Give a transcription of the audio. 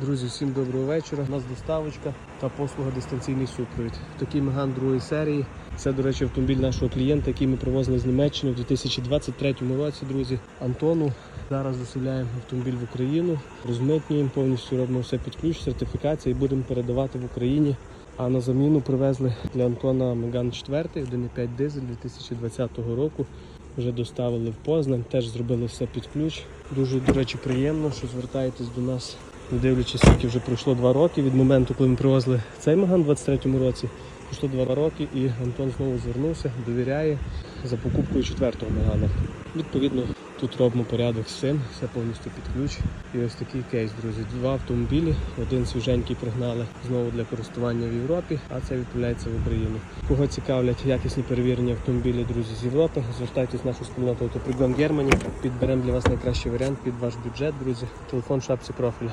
Друзі, всім доброго вечора. У нас доставочка та послуга дистанційний супровід. Такий Меган другої серії. Це, до речі, автомобіль нашого клієнта, який ми привозили з Німеччини в 2023 році, друзі. Антону. Зараз доставляємо автомобіль в Україну, розмитнюємо, повністю робимо все під ключ, сертифікація і будемо передавати в Україні. А на заміну привезли для Антона Меган 4, 1,5 дизель 2020 року. Вже доставили в Познань, теж зробили все під ключ. Дуже, до речі, приємно, що звертаєтесь до нас, не дивлячись, скільки вже пройшло два роки від моменту, коли ми привозили цей Меган у 23-му році. Пройшло два роки і Антон знову звернувся, довіряє за покупкою четвертого Мегана. Відповідно, тут робимо порядок з цим, все повністю під ключ. І ось такий кейс, друзі. Два автомобілі, один свіженький пригнали знову для користування в Європі, а це відправляється в Україну. Кого цікавлять якісні перевірені автомобілі, друзі, з Європи, звертайтесь в нашу спільноту Автопригон Германі. Підберемо для вас найкращий варіант під ваш бюджет, друзі. Телефон в шапці профіля.